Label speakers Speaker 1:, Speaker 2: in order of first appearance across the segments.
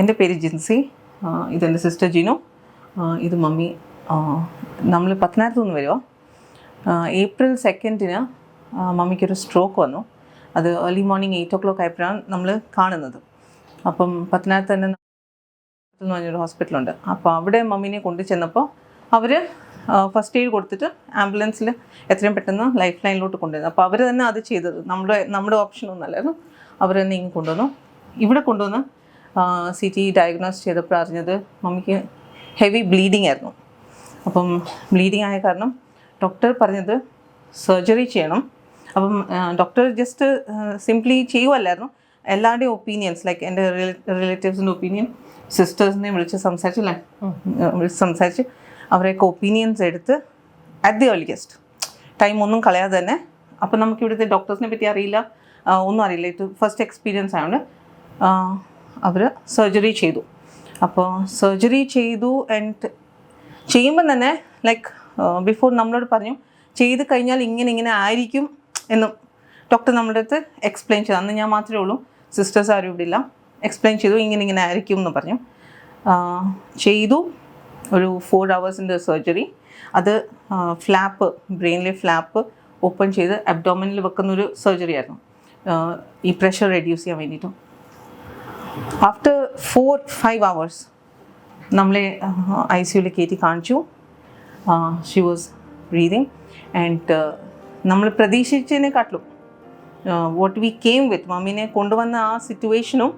Speaker 1: എന്റെ പേര് ജിൻസി. ഇതെന്റെ സിസ്റ്റർ ജിനു. ഇത് മമ്മി. നമ്മൾ പത്തനാപുരത്ത് നിന്ന് വരുമോ ഏപ്രിൽ സെക്കൻഡിന് മമ്മിക്കൊരു സ്ട്രോക്ക് വന്നു. അത് early morning eight o'clock ആയപ്പോഴാണ് നമ്മൾ കാണുന്നത്. അപ്പം പത്തനാപുരത്ത് തന്നെ എന്ന് പറഞ്ഞൊരു ഹോസ്പിറ്റലുണ്ട് അപ്പോൾ അവിടെ മമ്മീനെ കൊണ്ടു ചെന്നപ്പോൾ അവർ ഫസ്റ്റ് എയ്ഡ് കൊടുത്തിട്ട് ആംബുലൻസിൽ എത്രയും പെട്ടെന്ന് ലൈഫ് ലൈനിലോട്ട് കൊണ്ടുവന്നു. അപ്പോൾ അവർ തന്നെ അത് ചെയ്തത്. നമ്മുടെ നമ്മുടെ ഓപ്ഷൻ ഒന്നല്ലായിരുന്നു. അവർ തന്നെ ഇങ്ങ് കൊണ്ടുവന്നു. ഇവിടെ കൊണ്ടുവന്ന് സി ടി ഡയഗ്നോസ് ചെയ്തപ്പോൾ അറിഞ്ഞത് മമ്മിക്ക് ഹെവി ബ്ലീഡിങ് ആയിരുന്നു. അപ്പം ബ്ലീഡിങ് ആയ കാരണം ഡോക്ടർ പറഞ്ഞത് സർജറി ചെയ്യണം. അപ്പം ഡോക്ടർ ജസ്റ്റ് സിംപ്ലി ചെയ്യുമല്ലായിരുന്നു എല്ലാവരുടെയും ഒപ്പീനിയൻസ് ലൈക്ക് എന്റെ റിലേറ്റീവ്സിന്റെ ഒപ്പീനിയൻ സിസ്റ്റേഴ്സിനെ വിളിച്ച് സംസാരിച്ചില്ലേ വിളിച്ച് സംസാരിച്ച് അവരെയൊക്കെ ഒപ്പീനിയൻസ് എടുത്ത് അറ്റ് ദി ഏർലിയസ്റ്റ് ടൈം ഒന്നും കളയാതെ തന്നെ. അപ്പം നമുക്ക് ഇവിടുത്തെ ഡോക്ടേഴ്സിനെ പറ്റി അറിയില്ല. ഒന്നും അറിയില്ല. ഇത് ഫസ്റ്റ് എക്സ്പീരിയൻസ് ആയതുകൊണ്ട് അവർ സർജറി ചെയ്തു. അപ്പോൾ സർജറി ചെയ്തു ആൻഡ് ചെയ്യുമ്പം തന്നെ ലൈക്ക് ബിഫോർ നമ്മളോട് പറഞ്ഞു ചെയ്ത് കഴിഞ്ഞാൽ ഇങ്ങനെ ഇങ്ങനെ ആയിരിക്കും എന്നും ഡോക്ടർ നമ്മുടെ അടുത്ത് എക്സ്പ്ലെയിൻ ചെയ്തു. അന്ന് ഞാൻ മാത്രമേ ഉള്ളൂ സിസ്റ്റേഴ്സ് ആരും ഇവിടെ ഇല്ല. എക്സ്പ്ലെയിൻ ചെയ്തു ഇങ്ങനെ ഇങ്ങനെ ആയിരിക്കും എന്ന് പറഞ്ഞു. ചെയ്തു. ഒരു ഫോർ ഹവേഴ്സിന്റെ സർജറി അത് ഫ്ലാപ്പ് ബ്രെയിനിലെ ഫ്ലാപ്പ് ഓപ്പൺ ചെയ്ത് അബ്ഡോമിനിൽ വെക്കുന്ന ഒരു സർജറി ആയിരുന്നു. ഈ പ്രഷർ റെഡ്യൂസ് ചെയ്യാൻ വേണ്ടിയിട്ടും. ആഫ്റ്റർ ഫോർ ഫൈവ് അവേഴ്സ് നമ്മളെ ഐ സിയുവിൽ കയറ്റി കാണിച്ചു. ഷി വാസ് ബ്രീതിങ് ആൻഡ് നമ്മൾ പ്രതീക്ഷിച്ചതിനെക്കാട്ടിലും വാട്ട് വി കെയിം വിത്ത് മമ്മീനെ കൊണ്ടുവന്ന ആ സിറ്റുവേഷനും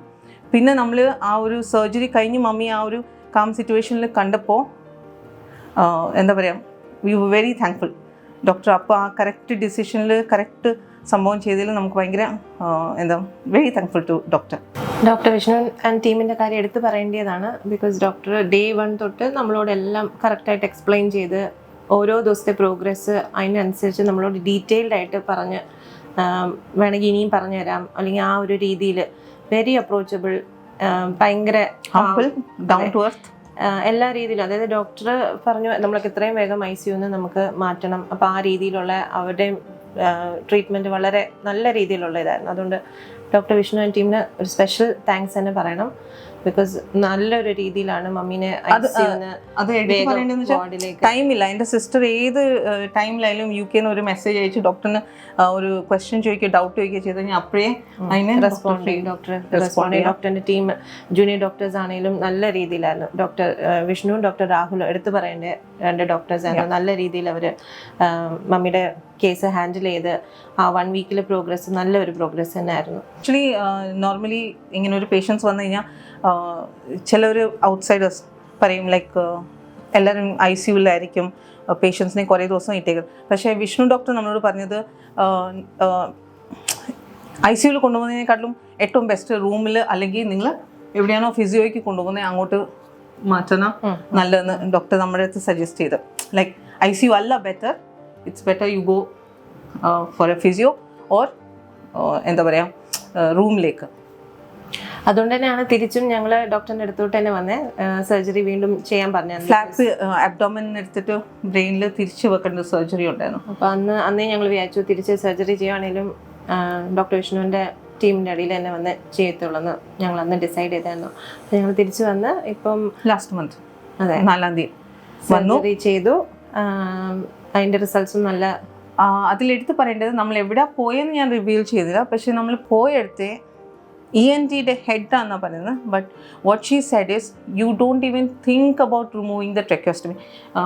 Speaker 1: പിന്നെ നമ്മൾ ആ ഒരു സർജറി കഴിഞ്ഞ് മമ്മി ആ ഒരു കാം സിറ്റുവേഷനിൽ കണ്ടപ്പോൾ എന്താ പറയുക വി വെരി താങ്ക്ഫുൾ ഡോക്ടർ അപ്പോൾ ആ കറക്റ്റ് ഡിസിഷനിൽ കറക്റ്റ് സംഭവം ചെയ്തതിൽ നമുക്ക് ഭയങ്കര എന്താ very thankful to doctor
Speaker 2: doctor Vishnu and ടീമിന്റെ കാര്യം എടുത്ത് പറയേണ്ടതാണ് ബിക്കോസ് ഡോക്ടർ ഡേ വൺ തൊട്ട് നമ്മളോട് എല്ലാം കറക്റ്റായിട്ട് എക്സ്പ്ലെയിൻ ചെയ്ത് ഓരോ ദിവസത്തെ പ്രോഗ്രസ് അതിനനുസരിച്ച് നമ്മളോട് ഡീറ്റെയിൽഡ് ആയിട്ട് പറഞ്ഞ് വേണമെങ്കിൽ ഇനിയും പറഞ്ഞു തരാം. അല്ലെങ്കിൽ ആ ഒരു രീതിയിൽ വെരി അപ്രോച്ചബിൾ ഭയങ്കര
Speaker 1: ഹംബിൾ ഡൗൺ ടു എർത്ത്
Speaker 2: എല്ലാ രീതിയിലും. അതായത് ഡോക്ടർ പറഞ്ഞു നമ്മളൊക്കെ ഇത്രയും വേഗം ഐ സിയുന്ന് നമുക്ക് മാറ്റണം. അപ്പോൾ ആ രീതിയിലുള്ള അവരുടെ ട്രീറ്റ്മെന്റ് വളരെ നല്ല രീതിയിലുള്ള ഇതായിരുന്നു അതുകൊണ്ട് ഡോക്ടർ വിഷ്ണു ആൻഡ് ടീമിന് ഒരു സ്പെഷ്യൽ താങ്ക്സ് തന്നെ പറയണം. ബിക്കോസ് നല്ലൊരു രീതിയിലാണ് മമ്മീനെ
Speaker 1: ടൈമില്ല. എന്റെ സിസ്റ്റർ ഏത് ടൈമിലായാലും യു കെന്ന് ഒരു മെസ്സേജ് അയച്ച് ഡോക്ടറിന് ഒരു ക്വസ്റ്റ്യൻ ചോദിക്കുക ഡൗട്ട് ചോദിക്കുക ചെയ്ത് കഴിഞ്ഞാൽ അപ്പോഴേ അതിന്
Speaker 2: റെസ്പോണ്ട് ചെയ്യും. ഡോക്ടർ റെസ്പോണ്ട് ചെയ്യും. ഡോക്ടറിന്റെ ടീം ജൂനിയർ ഡോക്ടേഴ്സ് ആണെങ്കിലും നല്ല രീതിയിലായിരുന്നു. ഡോക്ടർ വിഷ്ണുവും ഡോക്ടർ രാഹുലും എടുത്തു പറയേണ്ട രണ്ട് ഡോക്ടേഴ്സ് ആയിരുന്നു. നല്ല രീതിയിൽ അവർ മമ്മിയുടെ കേസ് ഹാൻഡിൽ ചെയ്ത് ആ വൺ വീക്കിലെ പ്രോഗ്രസ് നല്ലൊരു പ്രോഗ്രസ് തന്നെ ആയിരുന്നു
Speaker 1: ആക്ച്വലി നോർമലി ഇങ്ങനെ ഒരു പേഷ്യൻസ് വന്നു കഴിഞ്ഞാൽ ചിലർ ഔട്ട്സൈഡേഴ്സ് പറയും ലൈക്ക് എല്ലാവരും ഐ സിയുലായിരിക്കും പേഷ്യൻസിനെ കുറേ ദിവസം ഇട്ടേക്കും. പക്ഷേ വിഷ്ണു ഡോക്ടർ നമ്മളോട് പറഞ്ഞത് ഐ സിയുയിൽ കൊണ്ടുപോകുന്നതിനെക്കാട്ടിലും ഏറ്റവും ബെസ്റ്റ് റൂമിൽ അല്ലെങ്കിൽ നിങ്ങൾ എവിടെയാണോ ഫിസിയോയ്ക്ക് കൊണ്ടുപോകുന്നത് അങ്ങോട്ട് മാറ്റണം നല്ലതെന്ന് ഡോക്ടർ നമ്മുടെ അടുത്ത് സജസ്റ്റ് ചെയ്ത്. ലൈക്ക് ഐ സി യു അല്ല better it's better you go for a physio or എന്താ പറയുക റൂമിലേക്ക്
Speaker 2: അതുകൊണ്ട് തന്നെയാണ് തിരിച്ചും ഞങ്ങൾ ഡോക്ടറിന്റെ അടുത്തോട്ട് തന്നെ വന്നേ. സർജറി വീണ്ടും ചെയ്യാൻ പറഞ്ഞു
Speaker 1: ഫ്ലാക്സ് അബ്ഡോമൻ എടുത്തിട്ട് ബ്രെയിനിൽ തിരിച്ചു വെക്കേണ്ട സർജറി ഉണ്ടായിരുന്നു.
Speaker 2: അപ്പോൾ അന്ന് അന്നേ ഞങ്ങൾ വിചാരിച്ചു തിരിച്ച് സർജറി ചെയ്യുവാണെങ്കിലും ഡോക്ടർ വിഷ്ണുവിന്റെ ടീമിന്റെ അടിയിൽ തന്നെ വന്ന് ചെയ്യത്തുള്ളൂ എന്ന് ഞങ്ങൾ അന്ന് ഡിസൈഡ് ചെയ്തായിരുന്നു. അപ്പോൾ ഞങ്ങൾ തിരിച്ചു വന്ന് ഇപ്പം
Speaker 1: ലാസ്റ്റ് മന്ത്
Speaker 2: അതെ.
Speaker 1: നാലാം തീയതി വന്നു.
Speaker 2: സർജറി ചെയ്തു. അതിന്റെ അതിന്റെ റിസൾട്ട്സും നല്ല
Speaker 1: അതിലെടുത്ത് പറയേണ്ടത് നമ്മൾ എവിടെ പോയെന്ന് ഞാൻ റിവീൽ ചെയ്തില്ല. പക്ഷെ നമ്മൾ പോയെടുത്ത് ഇ എൻ ടിയുടെ ഹെഡാണെന്നാണ് പറയുന്നത്. But what she said is you don't even think about removing the tracheostomy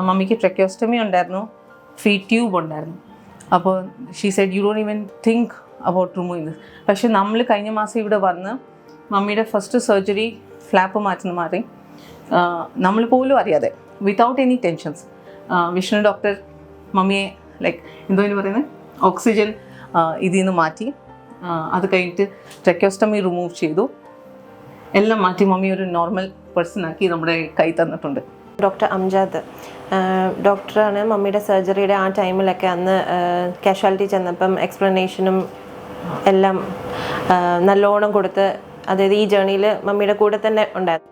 Speaker 1: മമ്മിക്ക് ട്രെക്കോസ്റ്റമി ഉണ്ടായിരുന്നു. ഫ്രീ ട്യൂബ് ഉണ്ടായിരുന്നു. അപ്പോൾ she said you don't even think about removing this പക്ഷെ നമ്മൾ കഴിഞ്ഞ മാസം ഇവിടെ വന്ന് മമ്മിയുടെ ഫസ്റ്റ് സർജറി ഫ്ലാപ്പ് മാറ്റുന്ന മാറി. നമ്മൾ പോലും അറിയാതെ without any tensions Vishnu doctor മമ്മിയെ ലൈക്ക് എന്തോ പറയുന്നത്? ഓക്സിജൻ ഇതിൽ നിന്ന് മാറ്റി. അത് കഴിഞ്ഞിട്ട് ട്രക്കോസ്റ്റമി റിമൂവ് ചെയ്തു. എല്ലാം മാറ്റി മമ്മി ഒരു നോർമൽ പേഴ്സൺ ആക്കി നമ്മുടെ കൈ തന്നിട്ടുണ്ട്.
Speaker 2: ഡോക്ടർ അംജാദ് ഡോക്ടറാണ് മമ്മിയുടെ സർജറിയുടെ ആ ടൈമിലൊക്കെ അന്ന് കാഷ്വാലിറ്റി ചെന്നപ്പം എക്സ്പ്ലനേഷനും എല്ലാം നല്ലോണം കൊടുത്ത് അതായത് ഈ ജേണിയിൽ മമ്മിയുടെ കൂടെ തന്നെ ഉണ്ടായിരുന്നു.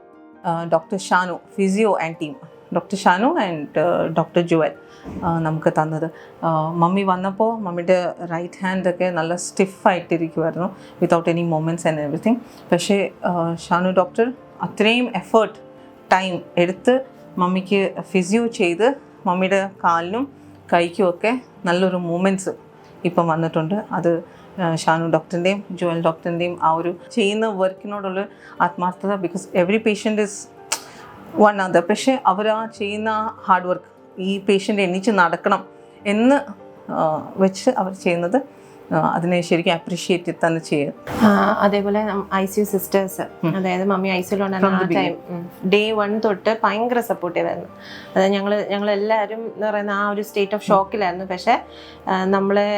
Speaker 1: Doctor Shanu physio and team doctor Shanu and doctor Jewel. നമുക്ക് തന്നത്. മമ്മി വന്നപ്പോൾ മമ്മിയുടെ റൈറ്റ് ഹാൻഡൊക്കെ നല്ല സ്റ്റിഫായിട്ടിരിക്കുമായിരുന്നു without any moments and everything പക്ഷേ ഷാനു ഡോക്ടർ അത്രയും എഫേർട്ട് ടൈം എടുത്ത് മമ്മിക്ക് ഫിസിയോ ചെയ്ത് മമ്മിയുടെ കാലിനും കൈക്കുമൊക്കെ നല്ലൊരു മൂമെന്റ്സ് ഇപ്പം വന്നിട്ടുണ്ട്. അത് ഷാനു ഡോക്ടറിന്റെയും ജോയൽ ഡോക്ടറിന്റെയും ആ ഒരു ചെയ്യുന്ന വർക്കിനോടുള്ള ആത്മാർത്ഥത because every patient is one other പക്ഷേ അവർ ആ ചെയ്യുന്ന ഹാർഡ് വർക്ക് ഈ പേഷ്യന്റ് എണീച്ച് നടക്കണം എന്ന് വെച്ച് അവർ ചെയ്യുന്നത് അതിനെ ശരിക്കും അപ്രീഷിയേറ്റ് തന്നെ ചെയ്യും.
Speaker 2: അതേപോലെ ഐ സി യു സിസ്റ്റേഴ്സ് അതായത് മമ്മി ഐ സിയിൽ ഉണ്ടായിരുന്ന ടൈം ഡേ വൺ തൊട്ട് ഭയങ്കര സപ്പോർട്ട് ചെയ്തായിരുന്നു അതായത് ഞങ്ങൾ ഞങ്ങൾ എല്ലാവരും എന്ന് പറയുന്ന ആ ഒരു സ്റ്റേറ്റ് ഓഫ് ഷോക്കിലായിരുന്നു പക്ഷേ നമ്മളെ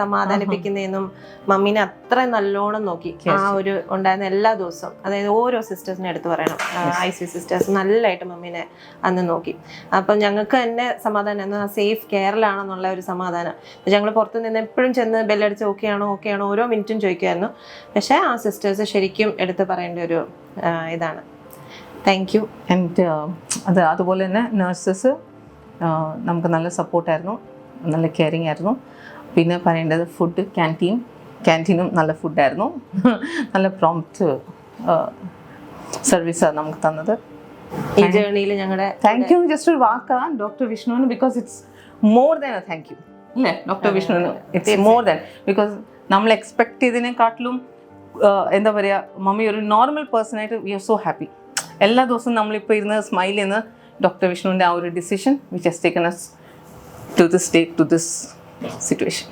Speaker 2: സമാധാനിപ്പിക്കുന്നതെന്നും മമ്മീനെ അത്ര നല്ലോണം നോക്കി. ആ ഒരു ഉണ്ടായിരുന്ന എല്ലാ ദിവസവും അതായത് ഓരോ സിസ്റ്റേഴ്സിനെ എടുത്ത് പറയണം. ഐ സി സിസ്റ്റേഴ്സ് നല്ലതായിട്ട് മമ്മീനെ അന്ന് നോക്കി. അപ്പം ഞങ്ങൾക്ക് തന്നെ സമാധാനം സേഫ് കെയറിലാണെന്നുള്ള ഒരു സമാധാനം. ഞങ്ങൾ പുറത്ത് നിന്ന് എപ്പോഴും ചെന്ന് ബെല്ലടിച്ച് ഓക്കെ ആണോ ഓക്കെ ആണോ ഓരോ മിനിറ്റും ചോദിക്കുമായിരുന്നു. പക്ഷേ ആ സിസ്റ്റേഴ്സ് ശരിക്കും എടുത്ത് പറയേണ്ട ഒരു ഇതാണ്. താങ്ക് യു
Speaker 1: ആൻഡ് അത് അതുപോലെ തന്നെ നഴ്സസ് നമുക്ക് നല്ല സപ്പോർട്ടായിരുന്നു നല്ല കെയറിങ് ആയിരുന്നു. പിന്നെ പറയേണ്ടത് ഫുഡ് ക്യാന്റീൻ ക്യാന്റീനും നല്ല ഫുഡായിരുന്നു നല്ല പ്രോംപ്റ്റ് സർവീസാണ് നമുക്ക് തന്നത്.
Speaker 2: ഈ ജേർണിയിൽ ഞങ്ങളുടെ
Speaker 1: താങ്ക് യു ജസ്റ്റ് ഒരു വാക്കാണ് ഡോക്ടർ വിഷ്ണുവിന് because it's more than a thank you അല്ലേ ഡോക്ടർ വിഷ്ണുവിന് ഇറ്റ്സ് മോർ ദാൻ ബിക്കോസ് നമ്മൾ എക്സ്പെക്ട് ചെയ്തതിനെക്കാട്ടിലും എന്താ പറയുക മമ്മി ഒരു നോർമൽ പേഴ്സണായിട്ട് വി ആർ സോ ഹാപ്പി എല്ലാ ദിവസവും നമ്മളിപ്പോൾ ഇരുന്ന് സ്മൈൽ ചെയ്യുന്ന ഡോക്ടർ വിഷ്ണുവിന്റെ ആ ഒരു decision which has taken as to this day to this situation